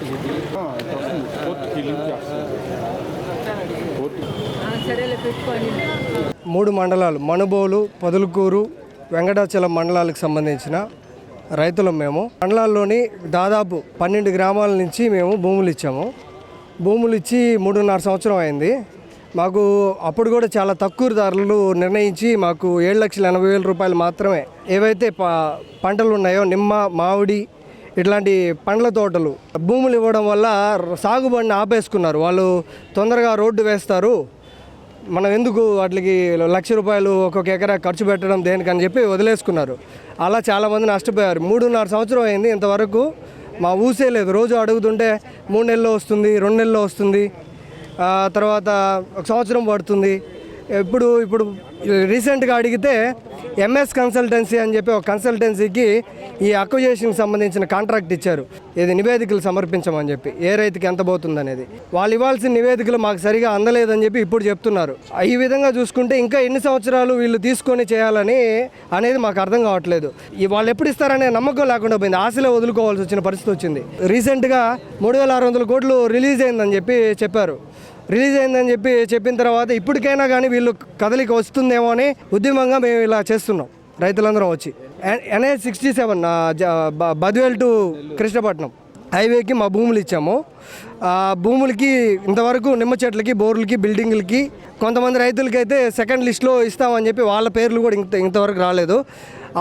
ఇది మూడు మండలాలు మనుబోలు పొదలకూరు వెంకటాచలం మండలాలకు సంబంధించిన రైతులం మేము. మండలాల్లోని దాదాపు పన్నెండు గ్రామాల నుంచి మేము భూములు ఇచ్చాము. భూములు ఇచ్చి మూడున్నర సంవత్సరం అయింది. మాకు అప్పుడు కూడా చాలా తక్కువ ధరలు నిర్ణయించి మాకు ఏడు లక్షల ఎనభై వేల రూపాయలు మాత్రమే ఏవైతే ప పంటలు ఉన్నాయో నిమ్మ మామిడి ఇట్లాంటి పండ్ల తోటలు భూములు ఇవ్వడం వల్ల సాగుబడిని ఆపేసుకున్నారు. వాళ్ళు తొందరగా రోడ్డు వేస్తారు. మనం ఎందుకు వాటికి లక్ష రూపాయలు ఒక్కొక్క ఎకరా ఖర్చు పెట్టడం దేనికని చెప్పి వదిలేసుకున్నారు. అలా చాలామంది నష్టపోయారు. మూడున్నర సంవత్సరం అయింది ఇంతవరకు. మా ఊసే లేదు. రోజు అడుగుతుంటే మూడు నెలల్లో వస్తుంది రెండు నెలల్లో వస్తుంది. తర్వాత ఒక సంవత్సరం పడుతుంది. ఇప్పుడు ఇప్పుడు రీసెంట్గా అడిగితే ఎంఎస్ కన్సల్టెన్సీ అని చెప్పి ఒక కన్సల్టెన్సీకి ఈ అక్విజేషన్కి సంబంధించిన కాంట్రాక్ట్ ఇచ్చారు. ఇది నివేదికలు సమర్పించమని చెప్పి ఏ రైతుకి ఎంత పోతుంది అనేది వాళ్ళు ఇవ్వాల్సిన నివేదికలు మాకు సరిగా అందలేదని చెప్పి ఇప్పుడు చెప్తున్నారు. ఈ విధంగా చూసుకుంటే ఇంకా ఎన్ని సంవత్సరాలు వీళ్ళు తీసుకొని చేయాలని అనేది మాకు అర్థం కావట్లేదు. ఈ వాళ్ళు ఎప్పుడు ఇస్తారనే నమ్మకం లేకుండా పోయింది. ఆశలో వదులుకోవాల్సి వచ్చిన పరిస్థితి వచ్చింది. రీసెంట్గా మూడు వేల ఆరు వందల కోట్లు రిలీజ్ అయిందని చెప్పి చెప్పారు. రిలీజ్ అయిందని చెప్పి చెప్పిన తర్వాత ఇప్పటికైనా కానీ వీళ్ళు కదలిక వస్తుందేమో అని ఉద్యమంగా మేము ఇలా చేస్తున్నాం రైతులందరం వచ్చి. NA sixty seven Badvel to Krishnapatnam. హైవేకి మా భూములు ఇచ్చాము. ఆ భూములకి ఇంతవరకు నిమ్మ చెట్లకి బోర్లకి బిల్డింగ్లకి కొంతమంది రైతులకి అయితే సెకండ్ లిస్ట్లో ఇస్తామని చెప్పి వాళ్ళ పేర్లు కూడా ఇంత ఇంతవరకు రాలేదు.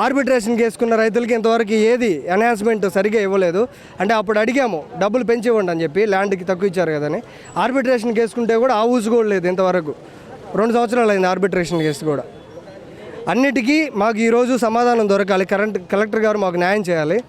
ఆర్బిట్రేషన్కి వేసుకున్న రైతులకి ఇంతవరకు ఏది ఎన్హాన్స్మెంట్ సరిగా ఇవ్వలేదు. అంటే అప్పుడు అడిగాము డబ్బులు పెంచి ఇవ్వండి అని చెప్పి ల్యాండ్కి తక్కువ ఇచ్చారు కదని ఆర్బిట్రేషన్ కేసుకుంటే కూడా ఆ ఊసు కూడా లేదు ఇంతవరకు. రెండు సంవత్సరాలు అయింది ఆర్బిట్రేషన్ కేసు కూడా. అన్నిటికీ మాకు ఈరోజు సమాధానం దొరకాలి. కరెంట్ కలెక్టర్ గారు మాకు న్యాయం చేయాలి.